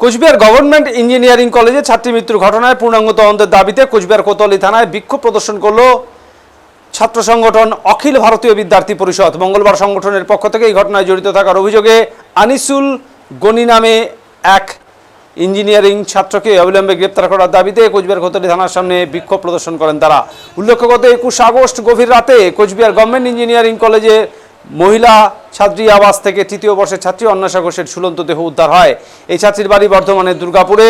Cooch Behar government engineering কলেজে ছাত্রী মৃত্যুর ঘটনায় পূর্ণাঙ্গ তদন্তের দাবিতে কোচবিহার কোতোয়ালি থানায় বিক্ষোভ প্রদর্শন করল ছাত্র সংগঠন অখিল ভারতীয় বিদ্যার্থী পরিষদ। মঙ্গলবার সংগঠনের পক্ষ থেকে এই ঘটনায় জড়িত থাকার অভিযোগে আনিসুল গনি নামে এক ইঞ্জিনিয়ারিং ছাত্রকে অবিলম্বে গ্রেপ্তার করার দাবিতে কোচবিহার কোতোয়ালি থানার সামনে বিক্ষোভ প্রদর্শন করেন তারা। উল্লেখ্য গত একুশ আগস্ট গভীর রাতে কোচবিহার গভর্নমেন্ট ইঞ্জিনিয়ারিং কলেজে মহিলা ছাত্রী আবাস থেকে তৃতীয় বর্ষের ছাত্রী অন্বেষা ঘোষের ঝুলন্ত দেহ উদ্ধার হয়। এই ছাত্রীর বাড়ি বর্ধমানের দুর্গাপুরে।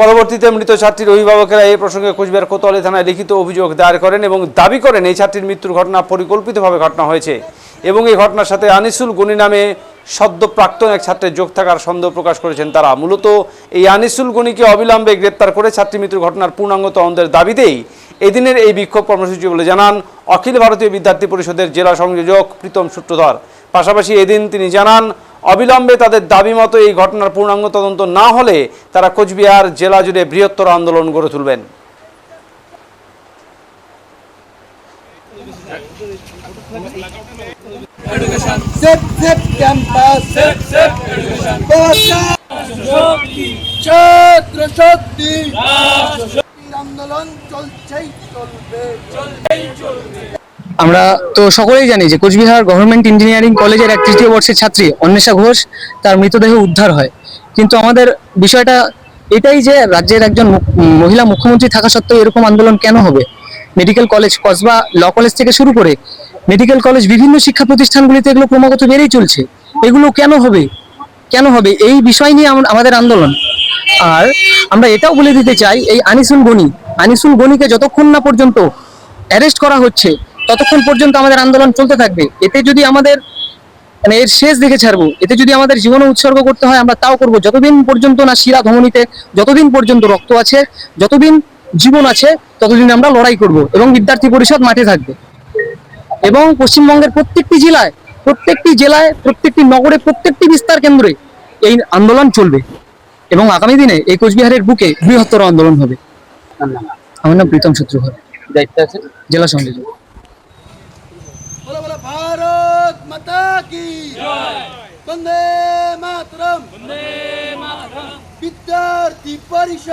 পরবর্তীতে মৃত ছাত্রীর অভিভাবকেরা এই প্রসঙ্গে কুচবিহার কোতোয়ালি থানায় লিখিত অভিযোগ দায়ের করেন এবং দাবি করেন এই ছাত্রীর মৃত্যুর ঘটনা পরিকল্পিতভাবে ঘটনা হয়েছে এবং এই ঘটনার সাথে আনিসুল গনি নামে সদ্য প্রাক্তন এক ছাত্রের যোগ থাকার সন্দেহ প্রকাশ করেছেন তারা। মূলত এই আনিসুল গনিকে অবিলম্বে গ্রেপ্তার করে ছাত্রী মৃত্যুর ঘটনার পূর্ণাঙ্গ তদন্তের দাবিতেই এদিনের এই বিক্ষোভ কর্মসূচি বলে জানান অখিল ভারতীয় বিদ্যার্থী পরিষদের জেলা সংযোজক প্রীতম সূত্রধর পাশাপাশি এদিন তিনি জানান, অবিলম্বে তাদের দাবি মতো এই ঘটনার পূর্ণাঙ্গ তদন্ত না হলে তারা কোচবিহার জেলা জুড়ে বৃহত্তর আন্দোলন গড়ে তুলবেন। ছাত্র আন্দোলন চলছেই চলবে আমরা তো সকলেই জানি যে কোচবিহার গভর্নমেন্ট ইঞ্জিনিয়ারিং কলেজের এক তৃতীয় বর্ষের ছাত্রী অন্বেষা ঘোষ তার মৃতদেহ উদ্ধার হয়। কিন্তু আমাদের বিষয়টা এটাই যে রাজ্যের একজন মহিলা মুখ্যমন্ত্রী থাকা সত্ত্বেও এরকম আন্দোলন কেন হবে? Medical college, Kasba law college থেকে শুরু করে মেডিকেল কলেজ, বিভিন্ন শিক্ষা প্রতিষ্ঠানগুলিতে এগুলো ক্রমাগত বেড়েই চলছে। এগুলো কেন হবে? কেন হবে? এই বিষয় নিয়ে আম- আমাদের আন্দোলন। আর আমরা এটাও বলে দিতে চাই, এই আনিসুল গনি, আনিসুল গনিকে যতক্ষণ না পর্যন্ত অ্যারেস্ট করা হচ্ছে, ততক্ষণ পর্যন্ত আমাদের আন্দোলন চলতে থাকবে। এতে যদি আমাদের মানে এর শেষ দেখে ছাড়বো, এতে যদি আমাদের জীবনে উৎসর্গ করতে হয়, আমরা তাও করব। যতদিন পর্যন্ত না শিরা ধমনীতে, যতদিন পর্যন্ত রক্ত আছে, যতদিন জীবন আছে ততদিন আমরা লড়াই করব এবং বিদ্যার্থী পরিষদ মাঠে থাকবে। এবং পশ্চিমবঙ্গের প্রত্যেকটি জেলায় প্রত্যেকটি জেলায় প্রত্যেকটি নগরে প্রত্যেকটি বিস্তার কেন্দ্রে এই আন্দোলন চলবে এবং আগামী দিনে এই কোচবিহারের বুকে বৃহত্তর আন্দোলন হবে। আমার নাম প্রীতম শত্রুঘর। দায়িত্ব আছে? জেলা সংযোজক। বলো বলো ভারত মাতা কি? বন্দে মাতরম। বিদ্যার্থী পরিষদ।